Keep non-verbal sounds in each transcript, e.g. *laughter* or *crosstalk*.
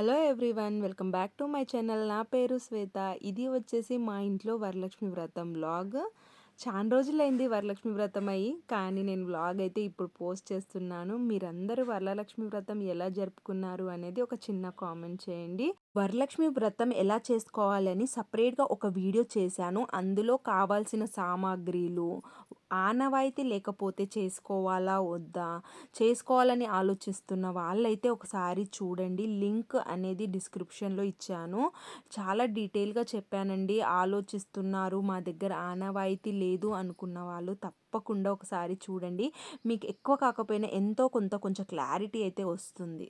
Hello everyone welcome back to my channel. నా పేరు శ్వేత. ఇది వచ్చేసి మా ఇంట్లో వరలక్ష్మి వ్రతం వ్లాగ్. చాలా రోజులైంది వరలక్ష్మి వ్రతం అయ్యి కానీ నేను వ్లాగ్ అయితే ఇప్పుడు పోస్ట్ చేస్తున్నాను. మీరందరూ వరలక్ష్మి వ్రతం ఎలా జరుపుకున్నారు అనేది ఒక చిన్న కామెంట్ చేయండి. వరలక్ష్మి వ్రతం ఎలా చేసుకోవాలని సపరేట్గా ఒక వీడియో చేశాను. అందులో కావాల్సిన సామాగ్రిలు ఆనవాయితీ లేకపోతే చేసుకోవాలా వద్దా చేసుకోవాలని ఆలోచిస్తున్న వాళ్ళైతే ఒకసారి చూడండి. లింక్ అనేది డిస్క్రిప్షన్లో ఇచ్చాను. చాలా డీటెయిల్గా చెప్పానండి. ఆలోచిస్తున్నారు మా దగ్గర ఆనవాయితీ లేదు అనుకున్న వాళ్ళు తప్పకుండా ఒకసారి చూడండి. మీకు ఎక్కువ కాకపోయినా ఎంతో కొంత కొంచెం క్లారిటీ అయితే వస్తుంది.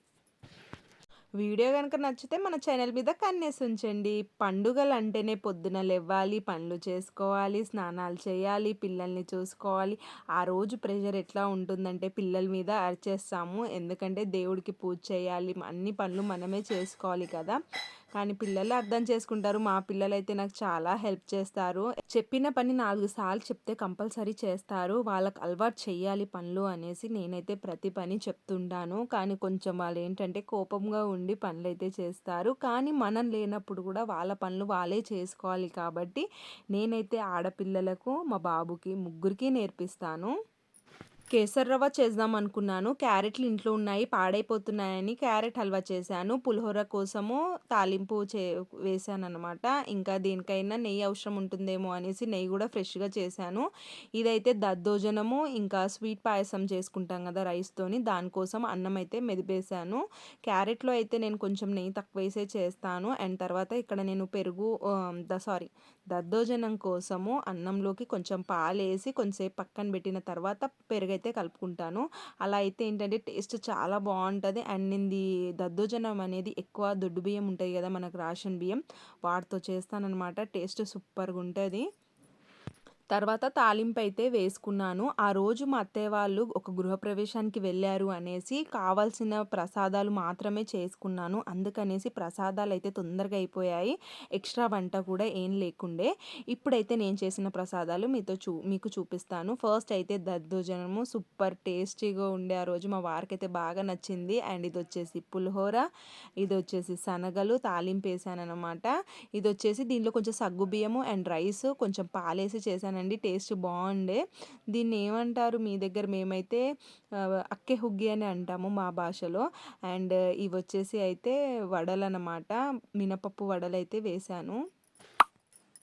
వీడియో కనుక నచ్చితే మన ఛానల్ మీద కన్నేసి ఉంచండి పండుగలు అంటేనే పొద్దున లేవ్వాలి పనులు చేసుకోవాలి స్నానాలు చేయాలి పిల్లల్ని చూసుకోవాలి. ఆ రోజు ప్రెషర్ ఎట్లా ఉంటుందంటే పిల్లల మీద అరిచేస్తాము. ఎందుకంటే దేవుడికి పూజ చేయాలి అన్ని పనులు మనమే చేసుకోవాలి కదా. కానీ పిల్లలు అర్థం చేసుకుంటారు. మా పిల్లలు అయితే నాకు చాలా హెల్ప్ చేస్తారు. చెప్పిన పని నాలుగు సార్లు చెప్తే కంపల్సరీ చేస్తారు. వాళ్ళకి అలవాటు చేయాలి పనులు అనేసి నేనైతే ప్రతి పని చెప్తుంటాను. కానీ కొంచెం వాళ్ళు ఏంటంటే కోపంగా ఉండి పనులు అయితే చేస్తారు. కానీ మనం లేనప్పుడు కూడా వాళ్ళ పనులు వాళ్ళే చేసుకోవాలి కాబట్టి నేనైతే ఆడపిల్లలకు మా బాబుకి ముగ్గురికి నేర్పిస్తాను. కేసర్ రవ్వ చేద్దాం అనుకున్నాను. క్యారెట్లు ఇంట్లో ఉన్నాయి పాడైపోతున్నాయని క్యారెట్ హల్వా చేశాను. పులిహోర కోసము తాలింపు చే వేసాను అనమాట ఇంకా దేనికైనా నెయ్యి అవసరం ఉంటుందేమో అనేసి నెయ్యి కూడా ఫ్రెష్గా చేశాను. ఇదైతే దద్దోజనము ఇంకా స్వీట్ పాయసం చేసుకుంటాం కదా రైస్తోని. దానికోసం అన్నం అయితే మెదిపేశాను. క్యారెట్లో అయితే నేను కొంచెం నెయ్యి తక్కువ వేసే చేస్తాను. అండ్ తర్వాత ఇక్కడ నేను పెరుగు ద సారీ దద్దోజనం కోసము అన్నంలోకి కొంచెం పాలు వేసి కొంచెంసేపు పక్కన పెట్టిన తర్వాత పెరుగు అయితే కలుపుకుంటాను. అలా అయితే ఏంటంటే టేస్ట్ చాలా బాగుంటుంది. అండ్ నింది దద్దోజనం అనేది ఎక్కువ దొడ్డు బియ్యం ఉంటాయి కదా మనకు రేషన్ బియ్యం వాటితో చేస్తానన్నమాట. టేస్ట్ సూపర్గా ఉంటుంది తర్వాత తాలింపు అయితే వేసుకున్నాను. ఆ రోజు మా అత్తయ్య వాళ్ళు ఒక గృహప్రవేశానికి వెళ్ళారు అనేసి కావాల్సిన ప్రసాదాలు మాత్రమే చేసుకున్నాను. అందుకనేసి ప్రసాదాలు అయితే తొందరగా అయిపోయాయి. ఎక్స్ట్రా వంట కూడా ఏం లేకుండే. ఇప్పుడైతే నేను చేసిన ప్రసాదాలు మీతో చూ మీకు చూపిస్తాను. ఫస్ట్ అయితే దద్దోజనము సూపర్ టేస్టీగా ఉండే ఆ రోజు మా వారికి అయితే బాగా నచ్చింది. అండ్ ఇది వచ్చేసి పులిహోర ఇది వచ్చేసి శనగలు తాలింపు వేసాను అనమాట ఇది వచ్చేసి దీనిలో కొంచెం సగ్గు బియ్యము అండ్ రైస్ కొంచెం పాలేసి చేశాను అండి టేస్ట్ బాగుండే దీన్ని ఏమంటారు? మీ దగ్గర మేమైతే అక్కే హుగ్గి అని అంటాము మా భాషలో. అండ్ ఇవి వచ్చేసి అయితే వడలు అనమాట మినపప్పు వడలు అయితే వేశాను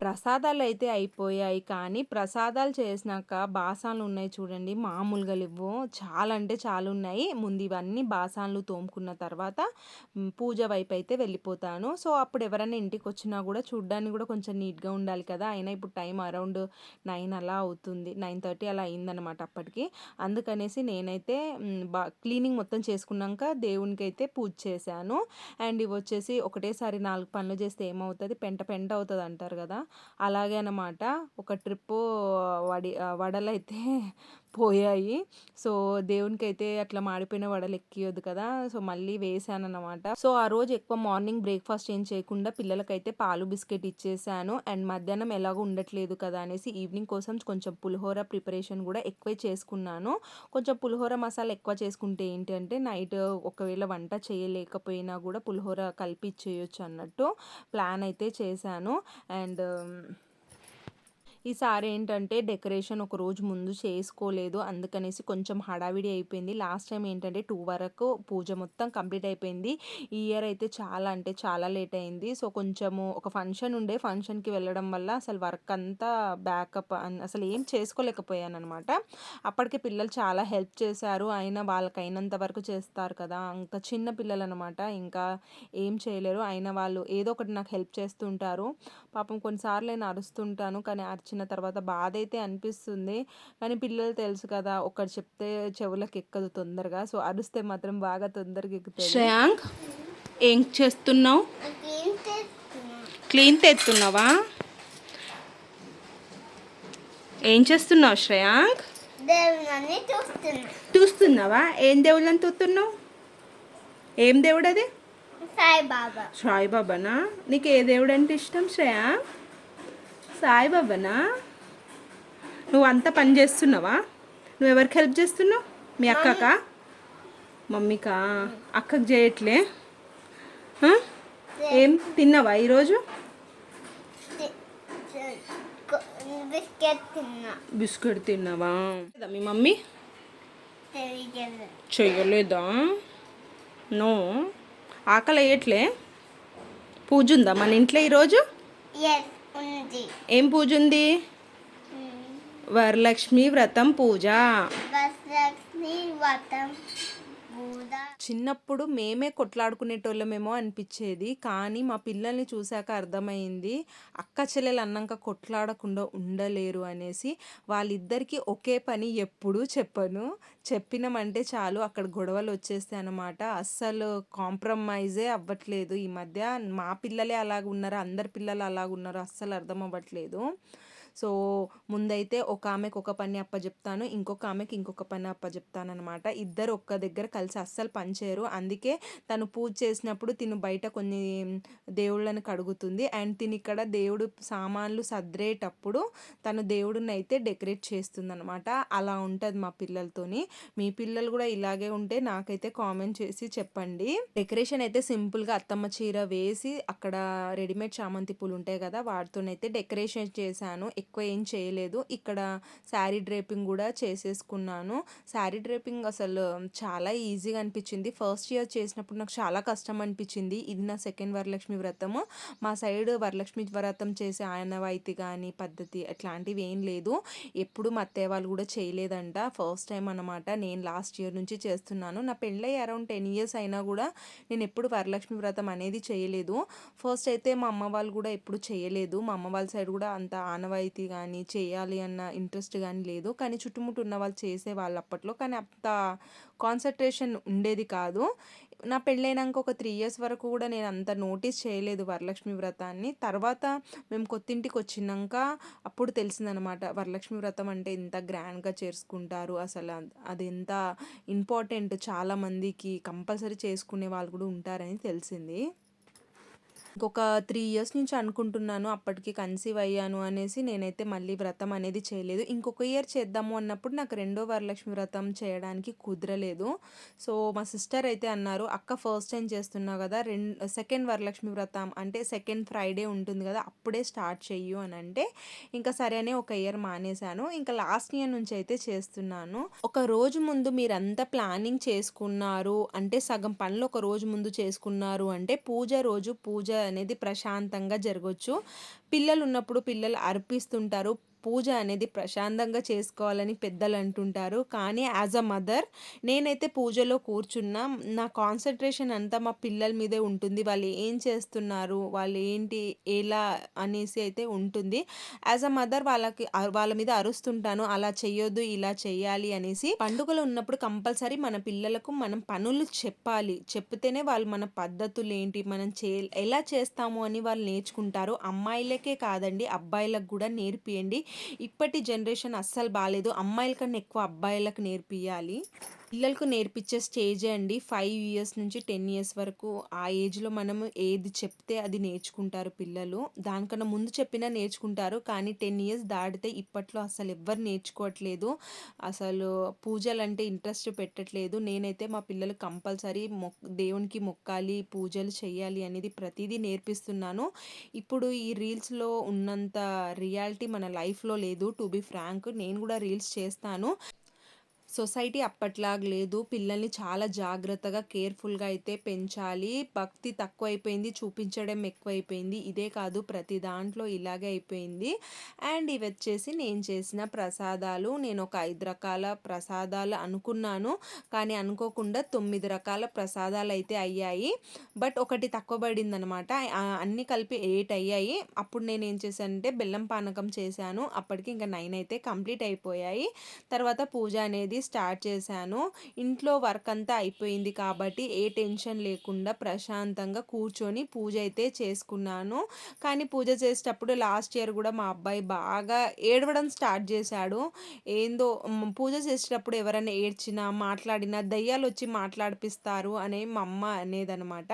ప్రసాదాలు అయితే అయిపోయాయి. కానీ ప్రసాదాలు చేసినాక బాసాలు ఉన్నాయి చూడండి. మామూలుగా లేవు చాలా అంటే చాలా ఉన్నాయి ముందు ఇవన్నీ బాసాలు తోముకున్న తర్వాత పూజ వైపు అయితే వెళ్ళిపోతాను. సో అప్పుడు ఎవరైనా ఇంటికి వచ్చినా కూడా చూడ్డానికి కూడా కొంచెం నీట్గా ఉండాలి కదా. అయినా ఇప్పుడు టైం అరౌండ్ నైన్ అలా అవుతుంది. నైన్ థర్టీ అలా అయిందనమాట అప్పటికి. అందుకనేసి నేనైతే బా క్లీనింగ్ మొత్తం చేసుకున్నాక దేవునికి అయితే పూజ చేశాను. అండ్ ఇవి వచ్చేసి ఒకటేసారి నాలుగు పనులు చేస్తే ఏమవుతుంది? పెంట పెంట అవుతుంది అంటారు కదా. అలాగే అన్నమాట. ఒక ట్రిప్పు వడి వడలైతే పోయాయి. సో దేవునికి అయితే అట్లా మాడిపోయిన వడలు ఎక్కియొద్దు కదా. సో మళ్ళీ వేసాను అనమాట సో ఆ రోజు ఎక్కువ మార్నింగ్ బ్రేక్ఫాస్ట్ ఏం చేయకుండా పిల్లలకైతే పాలు బిస్కెట్ ఇచ్చేసాను. అండ్ మధ్యాహ్నం ఎలాగో ఉండట్లేదు కదా అనేసి ఈవినింగ్ కోసం కొంచెం పులిహోర ప్రిపరేషన్ కూడా ఎక్కువే చేసుకున్నాను. కొంచెం పులిహోర మసాలా ఎక్కువ చేసుకుంటే ఏంటంటే నైట్ ఒకవేళ వంట చేయలేకపోయినా కూడా పులిహోర కలిపి ఇచ్చేయచ్చు అన్నట్టు ప్లాన్ అయితే చేశాను. అండ్ ఈసారి ఏంటంటే డెకరేషన్ ఒక రోజు ముందు చేసుకోలేదు. అందుకనేసి కొంచెం హడావిడి అయిపోయింది. లాస్ట్ టైం ఏంటంటే టూ వరకు పూజ మొత్తం కంప్లీట్ అయిపోయింది. ఈ ఇయర్ అయితే చాలా అంటే చాలా లేట్ అయింది. సో కొంచెము ఒక ఫంక్షన్ ఉండే ఫంక్షన్కి వెళ్ళడం వల్ల అసలు వర్క్ అంతా బ్యాకప్ అసలు ఏం చేసుకోలేకపోయాను అనమాట అప్పటికి పిల్లలు చాలా హెల్ప్ చేశారు. అయినా వాళ్ళకి అయినంత వరకు చేస్తారు కదా. ఇంకా చిన్న పిల్లలు అనమాట ఇంకా ఏం చేయలేరు. అయినా వాళ్ళు ఏదో ఒకటి నాకు హెల్ప్ చేస్తుంటారు. పాపం కొన్నిసార్లు నేను అరుస్తుంటాను. కానీ అర్చిన వచ్చిన తర్వాత బాధ అయితే అనిపిస్తుంది. కానీ పిల్లలు తెలుసు కదా ఒకటి చెప్తే చెవులకు ఎక్కదు తొందరగా. సో అరుస్తే మాత్రం బాగా తొందరగా ఎక్కుతుంది. శ్రేయాంక్ ఏం చేస్తున్నావు? క్లీన్ తెస్తున్నావా ఏం చేస్తున్నావు శ్రేయాంక్? చూస్తున్నావా? ఏం దేవుళ్ళని చూస్తున్నావు? ఏం దేవుడు అది? సాయిబాబా. సాయిబాబానా? నీకు ఏ దేవుడు అంటే ఇష్టం శ్రేయా సాయిబాబానా? నువ్వు అంతా పని చేస్తున్నావా? నువ్వు ఎవరికి హెల్ప్ చేస్తున్నావు? మీ అక్కకా? మమ్మీకా? అక్కకు చేయట్లే? ఏం తిన్నావా ఈరోజు? బిస్కెట్ తిన్నా. బిస్కెట్ తిన్నావా? మీ మమ్మీ? చెయ్యలేదా. నో. ఆకలి వేయట్లే? పూజ ఉందా మన ఇంట్లో ఈరోజు? ఉంది ఏం పూజ ఉంది వరలక్ష్మి వ్రతం పూజ. బస్లక్ష్మి వతం బూద చిన్నప్పుడు మేమే కొట్లాడుకునేటోళ్ళమేమో అనిపించేది. కానీ మా పిల్లల్ని చూశాక అర్థమైంది అక్క చెల్లెలు అన్నాక కొట్లాడకుండా ఉండలేరు అనేసి వాళ్ళిద్దరికీ ఒకే పని ఎప్పుడూ చెప్పను. చెప్పినామంటే చాలు అక్కడ గొడవలు వచ్చేస్తాయి అన్నమాట. అస్సలు కాంప్రమైజే అవ్వట్లేదు. ఈ మధ్య మా పిల్లలే అలాగ ఉన్నారు అందరి పిల్లలు అలాగ ఉన్నారు అస్సలు అర్థం అవ్వట్లేదు సో ముందైతే ఒక ఆమెకు ఒక పని అప్పచెప్తాను ఇంకొక ఆమెకి ఇంకొక పని అప్పచెప్తాను అనమాట ఇద్దరు ఒక్క దగ్గర కలిసి అస్సలు పనిచేయరు. అందుకే తను పూజ చేసినప్పుడు తిను బయట కొన్ని దేవుళ్ళని కడుగుతుంది. అండ్ తిని ఇక్కడ దేవుడు సామాన్లు సర్దేటప్పుడు తను దేవుడిని అయితే డెకరేట్ చేస్తుంది అనమాట అలా ఉంటుంది మా పిల్లలతోని. మీ పిల్లలు కూడా ఇలాగే ఉంటే నాకైతే కామెంట్ చేసి చెప్పండి. డెకరేషన్ అయితే సింపుల్గా అత్తమ్మ చీర వేసి అక్కడ రెడీమేడ్ చామంతి పూలు ఉంటాయి కదా వాటితోనైతే డెకరేషన్ చేశాను. ఎక్కువ ఏం చేయలేదు. ఇక్కడ శారీ డ్రేపింగ్ కూడా చేసేసుకున్నాను. శారీ డ్రేపింగ్ అసలు చాలా ఈజీగా అనిపించింది. ఫస్ట్ ఇయర్ చేసినప్పుడు నాకు చాలా కష్టం అనిపించింది. ఇది నా సెకండ్ వరలక్ష్మి వ్రతము. మా సైడ్ వరలక్ష్మి వ్రతం చేసే ఆనవాయితీ కానీ పద్ధతి అట్లాంటివి ఏం లేదు. ఎప్పుడు మా అత్తయ్య వాళ్ళు కూడా చేయలేదంట. ఫస్ట్ టైం అనమాట నేను లాస్ట్ ఇయర్ నుంచి చేస్తున్నాను. నా పెళ్ళై అరౌండ్ టెన్ ఇయర్స్ అయినా కూడా నేను ఎప్పుడు వరలక్ష్మి వ్రతం అనేది చేయలేదు. ఫస్ట్ అయితే మా అమ్మ వాళ్ళు కూడా ఎప్పుడు చేయలేదు. మా అమ్మ వాళ్ళ సైడ్ కూడా అంత ఆనవాయితీ కానీ చేయాలి అన్న ఇంట్రెస్ట్ కానీ లేదు. కానీ చుట్టుముట్టు ఉన్న వాళ్ళు చేసేవాళ్ళు అప్పట్లో. కానీ అంత కాన్సన్ట్రేషన్ ఉండేది కాదు. నా పెళ్ళైనాక ఒక త్రీ ఇయర్స్ వరకు కూడా నేను అంత నోటీస్ చేయలేదు వరలక్ష్మి వ్రతాన్ని. తర్వాత మేము కొత్తింటికి వచ్చినాక అప్పుడు తెలిసిందనమాట వరలక్ష్మి వ్రతం అంటే ఇంత గ్రాండ్గా చేసుకుంటారు. అసలు అది ఎంత ఇంపార్టెంట్ చాలామందికి కంపల్సరీ చేసుకునే వాళ్ళు కూడా ఉంటారని తెలిసింది. ఒక త్రీ ఇయర్స్ నుంచి అనుకుంటున్నాను అప్పటికి కన్సీవ్ అయ్యాను అనేసి నేనైతే మళ్ళీ వ్రతం అనేది చేయలేదు. ఇంకొక ఇయర్ చేద్దాము అన్నప్పుడు నాకు రెండో వరలక్ష్మి వ్రతం చేయడానికి కుదరలేదు. సో మా సిస్టర్ అయితే అన్నారు అక్క ఫస్ట్ టైం చేస్తున్నావు కదా రెండు సెకండ్ వరలక్ష్మి వ్రతం అంటే సెకండ్ ఫ్రైడే ఉంటుంది కదా అప్పుడే స్టార్ట్ చెయ్యు అని అంటే ఇంకా సరే అని ఒక ఇయర్ మానేశాను. ఇంకా లాస్ట్ ఇయర్ నుంచి అయితే చేస్తున్నాను. ఒక రోజు ముందు మీరంతా ప్లానింగ్ చేసుకున్నారు అంటే సగం పనులు ఒక రోజు ముందు చేసుకున్నారు అంటే పూజ రోజు పూజ అనేది ప్రశాంతంగా జరగవచ్చు పిల్లలు ఉన్నప్పుడు పిల్లలు అర్పిస్తుంటారు. పూజ అనేది ప్రశాంతంగా చేసుకోవాలని పెద్దలు అంటుంటారు కానీ యాజ్ అ మదర్ నేనైతే పూజలో కూర్చున్నా నా కాన్సన్ట్రేషన్ అంతా మా పిల్లల మీదే ఉంటుంది. వాళ్ళు ఏం చేస్తున్నారు వాళ్ళు ఏంటి ఎలా అనేసి అయితే ఉంటుంది. యాజ్ అ మదర్ వాళ్ళకి వాళ్ళ మీద అరుస్తుంటాను. అలా చెయ్యొద్దు ఇలా చేయాలి అనేసి. పండుగలు ఉన్నప్పుడు కంపల్సరీ మన పిల్లలకు మనం పనులు చెప్పాలి. చెప్తేనే వాళ్ళు మన పద్ధతులు ఏంటి మనం చే ఎలా చేస్తాము అని వాళ్ళు నేర్చుకుంటారు. అమ్మాయిలకే కాదండి అబ్బాయిలకు కూడా నేర్పియండి. ఇప్పటి జనరేషన్ అస్సలు బాగాలేదు అమ్మాయిల కన్నా ఎక్కువ అబ్బాయిలకు నేర్పియాలి పిల్లలకు నేర్పించే స్టేజ్ అండి. ఫైవ్ ఇయర్స్ నుంచి టెన్ ఇయర్స్ వరకు ఆ ఏజ్లో మనము ఏది చెప్తే అది నేర్చుకుంటారు పిల్లలు. దానికన్నా ముందు చెప్పినా నేర్చుకుంటారు. కానీ టెన్ ఇయర్స్ దాటితే ఇప్పట్లో అసలు ఎవ్వరు నేర్చుకోవట్లేదు. అసలు పూజలు అంటే ఇంట్రెస్ట్ పెట్టట్లేదు. నేనైతే మా పిల్లలు కంపల్సరీ మొక్ దేవునికి మొక్కాలి పూజలు చేయాలి అనేది ప్రతిదీ నేర్పిస్తున్నాను. ఇప్పుడు ఈ రీల్స్లో ఉన్నంత రియాలిటీ మన లైఫ్లో లేదు. టు బి ఫ్రాంక్ నేను కూడా రీల్స్ చేస్తాను. సొసైటీ అప్పట్లాగా లేదు. పిల్లల్ని చాలా జాగ్రత్తగా కేర్ఫుల్గా అయితే పెంచాలి. భక్తి తక్కువైపోయింది చూపించడం ఎక్కువైపోయింది. ఇదే కాదు ప్రతి దాంట్లో ఇలాగే అయిపోయింది. అండ్ ఇవి వచ్చేసి నేను చేసిన ప్రసాదాలు. నేను ఒక ఐదు రకాల ప్రసాదాలు అనుకున్నాను. కానీ అనుకోకుండా తొమ్మిది రకాల ప్రసాదాలు అయితే అయ్యాయి. బట్ ఒకటి తక్కువ పడింది అనమాట అన్నీ కలిపి ఎయిట్ అయ్యాయి. అప్పుడు నేను ఏం చేశానంటే బెల్లం పానకం చేశాను. అప్పటికి ఇంకా నైన్ అయితే కంప్లీట్ అయిపోయాయి. తర్వాత పూజ అనేది స్టార్ట్ చేశాను. ఇంట్లో వర్క్ అంతా అయిపోయింది కాబట్టి ఏ టెన్షన్ లేకుండా ప్రశాంతంగా కూర్చొని పూజ అయితే చేసుకున్నాను. కానీ పూజ చేసేటప్పుడు లాస్ట్ ఇయర్ కూడా మా అబ్బాయి బాగా ఏడవడం స్టార్ట్ చేశాడు. ఏందో పూజ చేసేటప్పుడు ఎవరైనా ఏడ్చినా మాట్లాడినా దయ్యాలు వచ్చి మాట్లాడిపిస్తారు అనే మా అమ్మ అనేదనమాట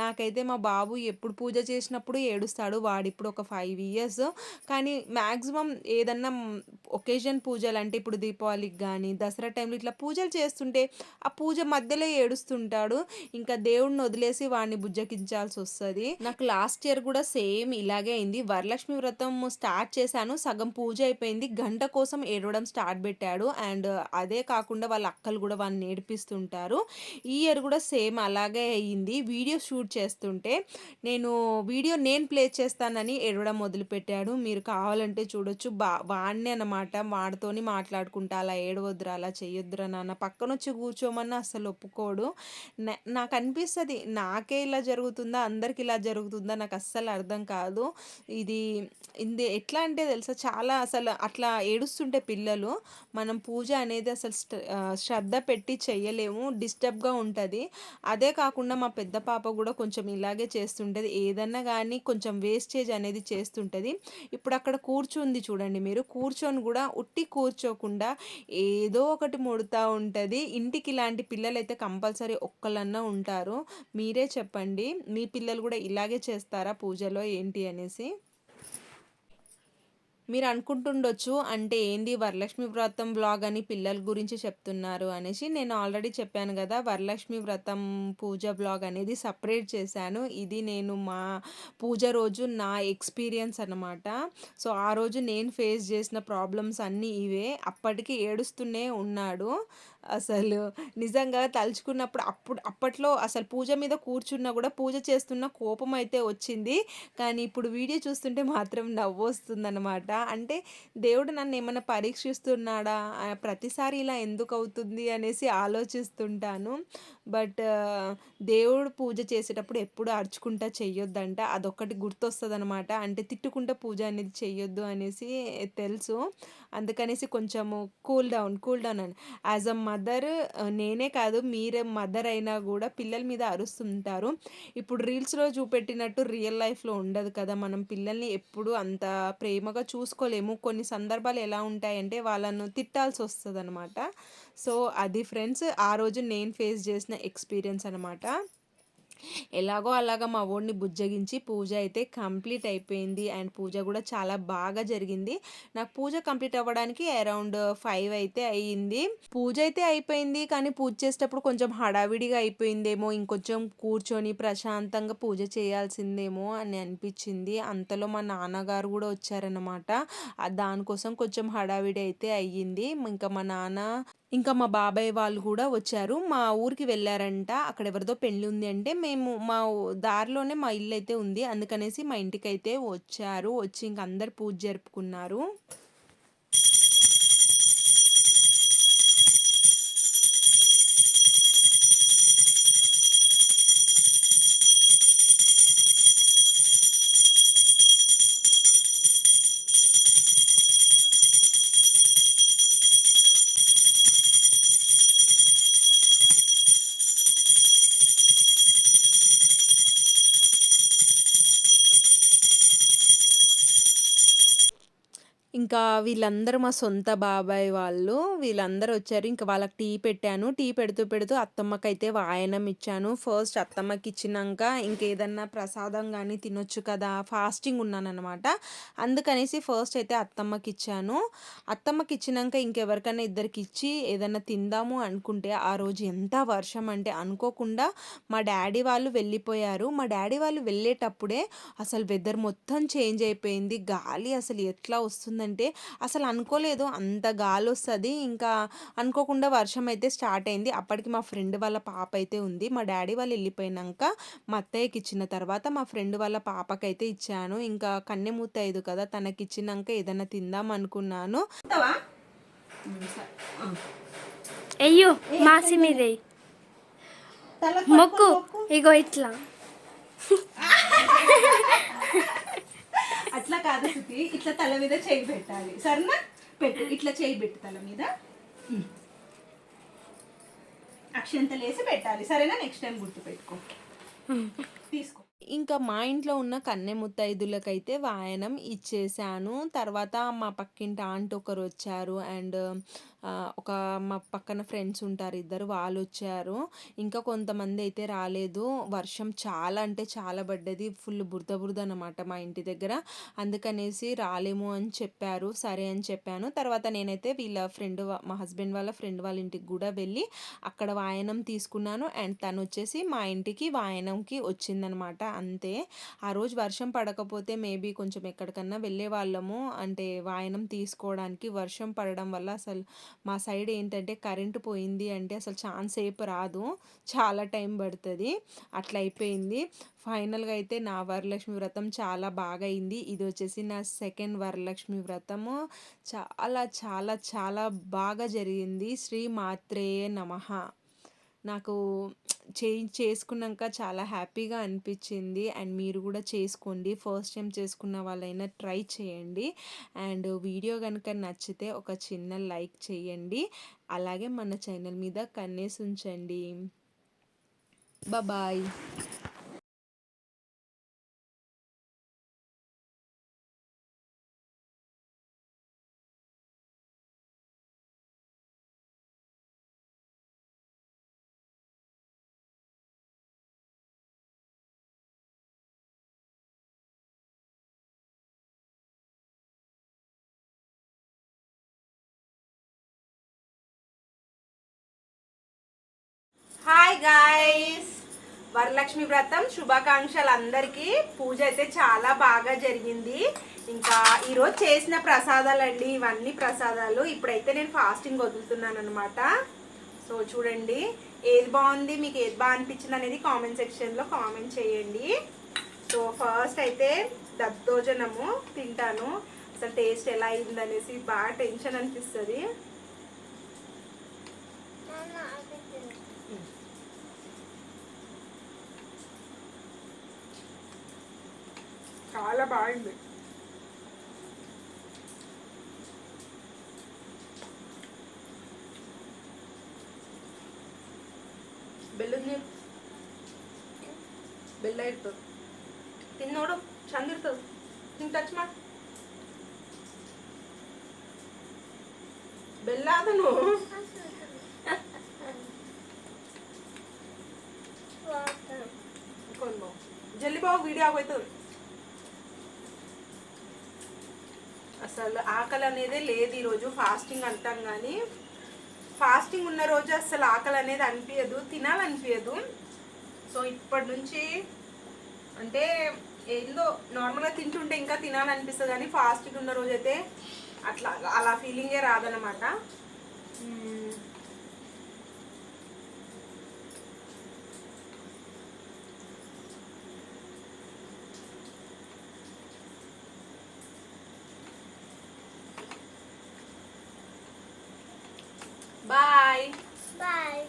నాకైతే మా బాబు ఎప్పుడు పూజ చేసినప్పుడు ఏడుస్తాడు వాడు ఇప్పుడు ఒక ఫైవ్ ఇయర్స్. కానీ మ్యాక్సిమం ఏదన్నా ఒకేజన్ పూజలు అంటే ఇప్పుడు దీపావళికి కానీ దసరా దసరా టైంలో ఇట్లా పూజలు చేస్తుంటే ఆ పూజ మధ్యలో ఏడుస్తుంటాడు. ఇంకా దేవుడిని వదిలేసి వాడిని బుజ్జకించాల్సి వస్తుంది. నాకు లాస్ట్ ఇయర్ కూడా సేమ్ ఇలాగే అయింది. వరలక్ష్మి వ్రతం స్టార్ట్ చేశాను. సగం పూజ అయిపోయింది. గంట కోసం ఏడవడం స్టార్ట్ పెట్టాడు. అండ్ అదే కాకుండా వాళ్ళ అక్కలు కూడా వాడిని నేర్పిస్తుంటారు. ఈ ఇయర్ కూడా సేమ్ అలాగే అయ్యింది వీడియో షూట్ చేస్తుంటే నేను వీడియో నేను ప్లే చేస్తానని ఏడవడం మొదలుపెట్టాడు. మీరు కావాలంటే చూడొచ్చు. బా వాడిని అన్నమాట. వాడితోని మాట్లాడుకుంటా. అలా ఏడవద్దురా అలా చెయ్యొద్దురా నాన్న. పక్కన వచ్చి కూర్చోమన్నా అసలు ఒప్పుకోడు. నాకు అనిపిస్తుంది నాకే ఇలా జరుగుతుందా అందరికి ఇలా జరుగుతుందా నాకు అస్సలు అర్థం కాదు. ఇది ఇది ఎట్లా అంటే తెలుసా చాలా అసలు అట్లా ఏడుస్తుంటే పిల్లలు మనం పూజ అనేది అసలు శ్రద్ధ పెట్టి చెయ్యలేము డిస్టర్బ్గా ఉంటుంది. అదే కాకుండా మా పెద్ద పాప కూడా కొంచెం ఇలాగే చేస్తుంటుంది. ఏదన్నా కానీ కొంచెం వేస్టేజ్ అనేది చేస్తుంటుంది. ఇప్పుడు అక్కడ కూర్చుంది చూడండి మీరు కూర్చొని కూడా ఉట్టి కూర్చోకుండా ఏదో ఒకటి ముడుతూ ఉంటుంది. ఇంటికి ఇలాంటి పిల్లలు అయితే కంపల్సరీ ఒక్కలన్నా ఉంటారు. మీరే చెప్పండి. మీ పిల్లలు కూడా ఇలాగే చేస్తారా పూజలో ఏంటి అనేసి? మీరు అనుకుంటుండొచ్చు అంటే ఏంది వరలక్ష్మి వ్రతం బ్లాగ్ అని పిల్లల గురించి చెప్తున్నారు అనేసి నేను ఆల్రెడీ చెప్పాను కదా వరలక్ష్మి వ్రతం పూజ బ్లాగ్ అనేది సపరేట్ చేశాను. ఇది నేను మా పూజ రోజు నా ఎక్స్పీరియన్స్ అన్నమాట. సో ఆ రోజు నేను ఫేస్ చేసిన ప్రాబ్లమ్స్ అన్నీ ఇవే. అప్పటికి ఏడుస్తూనే ఉన్నాడు. అసలు నిజంగా తలుచుకున్నప్పుడు అప్పుడు అప్పట్లో అసలు పూజ మీద కూర్చున్నా కూడా పూజ చేస్తున్న కోపం అయితే వచ్చింది. కానీ ఇప్పుడు వీడియో చూస్తుంటే మాత్రం నవ్వు వస్తుందన్నమాట. అంటే దేవుడు నన్ను ఏమైనా పరీక్షిస్తున్నాడా? ప్రతిసారి ఇలా ఎందుకు అవుతుంది అనేసి ఆలోచిస్తుంటాను. బట్ దేవుడు పూజ చేసేటప్పుడు ఎప్పుడు అరుచుకుంటా చెయ్యొద్దంట. అదొక్కటి గుర్తొస్తుంది అనమాట అంటే తిట్టుకుంటా పూజ అనేది చెయ్యొద్దు అనేసి తెలుసు. అందుకనేసి కొంచెము కూల్ డౌన్ కూల్ డౌన్ అని. యాజ్ అ మదర్ నేనే కాదు మీరే మదర్ అయినా కూడా పిల్లల మీద అరుస్తుంటారు. ఇప్పుడు రీల్స్లో చూపెట్టినట్టు రియల్ లైఫ్లో ఉండదు కదా మనం పిల్లల్ని ఎప్పుడు అంత ప్రేమగా చూసుకోలేము. కొన్ని సందర్భాలు ఎలా ఉంటాయంటే వాళ్ళను తిట్టాల్సి వస్తుంది అనమాట సో అది ఫ్రెండ్స్ ఆ రోజు నేను ఫేస్ చేసిన ఎక్స్పీరియన్స్ అనమాట ఎలాగో అలాగా మా వాడిని బుజ్జగించి పూజ అయితే కంప్లీట్ అయిపోయింది. అండ్ పూజ కూడా చాలా బాగా జరిగింది. నాకు పూజ కంప్లీట్ అవ్వడానికి అరౌండ్ ఫైవ్ అయితే అయ్యింది. పూజ అయితే అయిపోయింది కానీ పూజ చేసేటప్పుడు కొంచెం హడావిడిగా అయిపోయిందేమో ఇంకొంచెం కూర్చొని ప్రశాంతంగా పూజ చేయాల్సిందేమో అని అనిపించింది. అంతలో మా నాన్నగారు కూడా వచ్చారనమాట దానికోసం కొంచెం హడావిడి అయితే అయ్యింది. ఇంకా మా నాన్న ఇంకా మా బాబాయ్ వాళ్ళు కూడా వచ్చారు. మా ఊరికి వెళ్ళారంట. అక్కడ ఎవరిదో పెళ్ళి ఉంది అంటే మేము మా దారిలోనే మా ఇల్లు అయితే ఉంది. అందుకనేసి మా ఇంటికైతే వచ్చారు. వచ్చి ఇంక అందరు పూజ జరుపుకున్నారు. ఇంకా వీళ్ళందరూ మా సొంత బాబాయ్ వాళ్ళు వీళ్ళందరూ వచ్చారు. ఇంకా వాళ్ళకి టీ పెట్టాను. టీ పెడుతూ పెడుతూ అత్తమ్మకైతే వాయనం ఇచ్చాను. ఫస్ట్ అత్తమ్మకి ఇచ్చినాక ఇంకేదన్నా ప్రసాదం కానీ తినొచ్చు కదా ఫాస్టింగ్ ఉన్నానమాట అందుకనేసి ఫస్ట్ అయితే అత్తమ్మకి ఇచ్చాను. అత్తమ్మకి ఇచ్చినాక ఇంకెవరికైనా ఇద్దరికి ఇచ్చి ఏదన్నా తిందాము అనుకుంటే ఆ రోజు ఎంత వర్షం అంటే అనుకోకుండా మా డాడీ వాళ్ళు వెళ్ళిపోయారు. మా డాడీ వాళ్ళు వెళ్ళేటప్పుడే అసలు వెదర్ మొత్తం చేంజ్ అయిపోయింది. గాలి అసలు ఎట్లా వస్తుందంటే అసలు అనుకోలేదు. అంత గాలి వస్తుంది ఇంకా అనుకోకుండా వర్షం అయితే స్టార్ట్ అయింది. అప్పటికి మా ఫ్రెండ్ వాళ్ళ పాప అయితే ఉంది. మా డాడీ వాళ్ళు వెళ్ళిపోయినాక మా అత్తయ్యకి ఇచ్చిన తర్వాత మా ఫ్రెండ్ వాళ్ళ పాపకైతే ఇచ్చాను. ఇంకా కన్నెమూత ఐదు కదా తనకి ఇచ్చినాక ఏదైనా తిందాం అనుకున్నాను. అయ్యో మాసి మీదే మొక్కు. ఇగో ఇట్లా. *laughs* అట్లా కాదు శృతి ఇట్లా తల మీద చేయి పెట్టాలి. సరేనా? పెట్టు ఇట్లా చేయి పెట్టు తల మీద. అక్షంతలు వేసి పెట్టాలి. సరేనా? నెక్స్ట్ టైం గుర్తు పెట్టుకో. తీసుకో. ఇంకా మా ఇంట్లో ఉన్న కన్నె ముత్తైదులకైతే వాయనం ఇచ్చేసాను. తర్వాత మా పక్కింటి ఆంటీ ఒకరు వచ్చారు. అండ్ ఒక మా పక్కన ఫ్రెండ్స్ ఉంటారు ఇద్దరు వాళ్ళు వచ్చారు. ఇంకా కొంతమంది అయితే రాలేదు. వర్షం చాలా అంటే చాలా పడ్డది. ఫుల్ బురద బురద అనమాట మా ఇంటి దగ్గర. అందుకనేసి రాలేము అని చెప్పారు. సరే అని చెప్పాను. తర్వాత నేనైతే వీళ్ళ ఫ్రెండ్ మా హస్బెండ్ వాళ్ళ ఫ్రెండ్ వాళ్ళ ఇంటికి కూడా వెళ్ళి అక్కడ వాయనం తీసుకున్నాను. అండ్ తను వచ్చేసి మా ఇంటికి వాయనంకి వచ్చిందనమాట అంతే. ఆ రోజు వర్షం పడకపోతే మేబీ కొంచెం ఎక్కడికన్నా వెళ్ళే వాళ్ళము అంటే వాయనం తీసుకోవడానికి వర్షం పడడం వల్ల అసలు మా సైడ్ ఏంటంటే కరెంటు పోయింది అంటే అసలు ఛాన్స్ సేపు రాదు. చాలా టైం పడుతుంది. అట్లా అయిపోయింది. ఫైనల్గా అయితే నా వరలక్ష్మి వ్రతం చాలా బాగా అయింది. ఇది వచ్చేసి నా సెకండ్ వరలక్ష్మి వ్రతము. చాలా చాలా చాలా బాగా జరిగింది. శ్రీ మాత్రేయ నమః. నాకు చేంజ్ చేసుకున్నాక చాలా హ్యాపీగా అనిపించింది. అండ్ మీరు కూడా చేసుకోండి. ఫస్ట్ టైం చేసుకున్న వాళ్ళైనా ట్రై చేయండి. అండ్ వీడియో కనుక నచ్చితే ఒక చిన్న లైక్ చేయండి. అలాగే మన ఛానల్ మీద కన్నేసి ఉంచండి. బాయ్ హాయ్ గాయ్స్ వరలక్ష్మి వ్రతం శుభాకాంక్షలు అందరికీ. పూజ అయితే చాలా బాగా జరిగింది. ఇంకా ఈరోజు చేసిన ప్రసాదాలు అండి ఇవన్నీ ప్రసాదాలు. ఇప్పుడైతే నేను ఫాస్టింగ్ వదులుతున్నాను అనమాట సో చూడండి ఏది బాగుంది మీకు ఏది బాగా అనిపించింది అనేది కామెంట్ సెక్షన్లో కామెంట్ చేయండి. సో ఫస్ట్ అయితే దద్దోజనము తింటాను. అసలు టేస్ట్ ఎలా అయింది అనేసి బాగా టెన్షన్ అనిపిస్తుంది. చాలా బాగుంది ಬೆಲ್ಲದ ಬೆಲ್ಲ ಇರ್ತದೆ ತಿಂದು ನೋಡು ಚಂದ ಇರ್ತದೆ ಹಿಂಗೆ ಟಚ್ ಮಾಡಿ ಬೆಲ್ಲ ಅದನು జల్లి అసలు ఆకలి అనేది లేదు ఈరోజు ఫాస్టింగ్ అంటాం కానీ ఫాస్టింగ్ ఉన్న రోజు అసలు ఆకలి అనేది అనిపించదు తినాలనిపించదు సో ఇప్పటి నుంచి అంటే ఏందో నార్మల్గా తింటుంటే ఇంకా తినాలనిపిస్తుంది కానీ ఫాస్టింగ్ ఉన్న రోజు అయితే అట్లా అలా ఫీలింగే రాదనమాట మ్మ్. బాయ్ బాయ్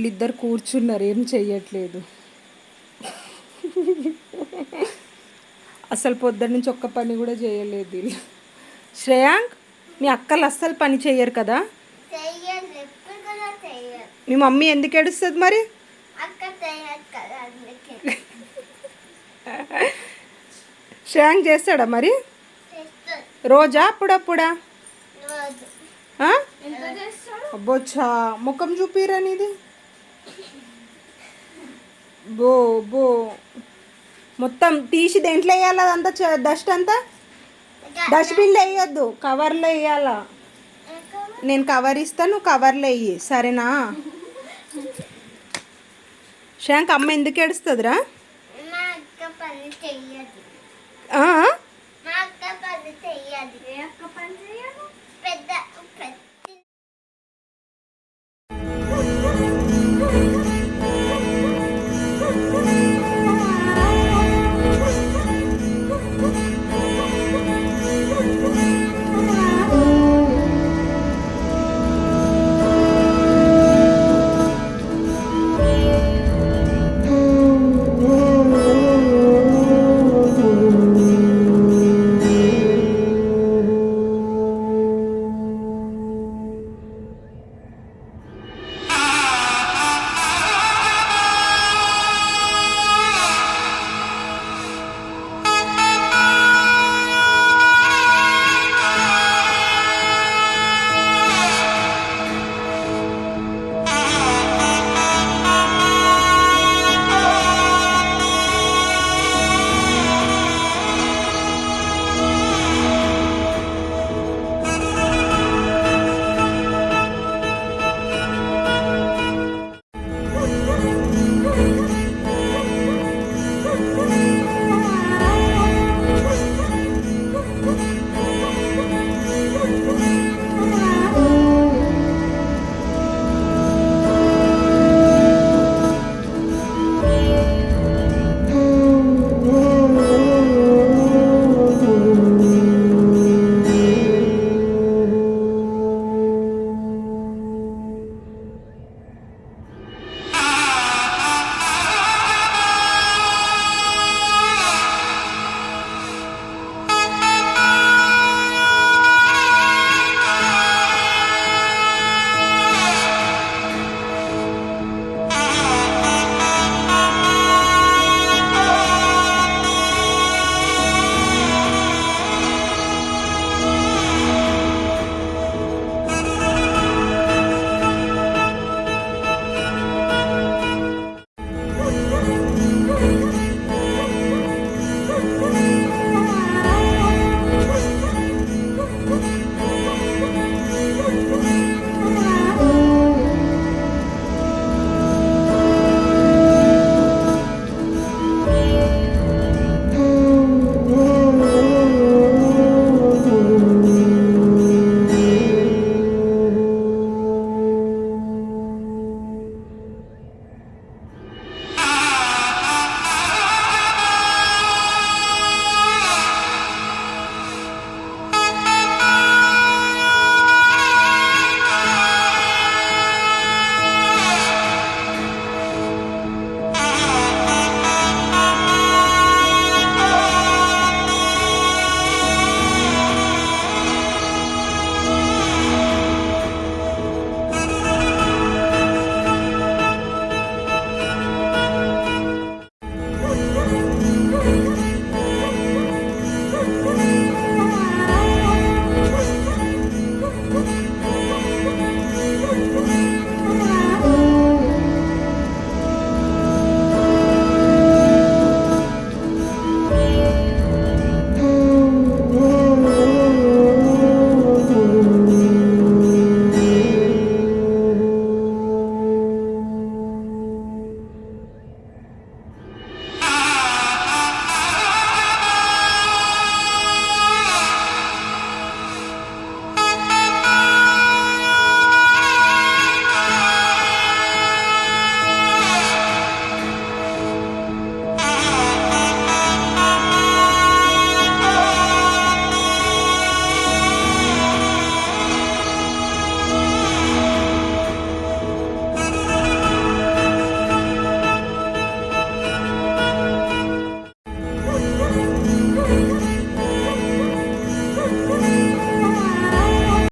వీళ్ళిద్దరు కూర్చున్నారు ఏం చెయ్యట్లేదు. అసలు పొద్దున్న నుంచి ఒక్క పని కూడా చేయలేదు వీళ్ళు. శ్రేయాంక్ మీ అక్కలు అస్సలు పని చెయ్యరు కదా? మీ మమ్మీ ఎందుకు ఏడుస్తుంది మరి? శ్రేయాంక్ చేస్తాడా మరి? రోజా అప్పుడప్పుడా? అబ్బోచ్చా ముఖం చూపిరా నీది. బో బో. మొత్తం తీసి దేంట్లో వేయాలి అదంతా? డస్ట్ అంతా? డస్ట్బిన్లో వేయొద్దు కవర్లో వేయాలా? నేను కవర్ ఇస్తాను కవర్లో వేయి సరేనా? శాంక్ అమ్మ ఎందుకు ఏడుస్తుందిరా? మా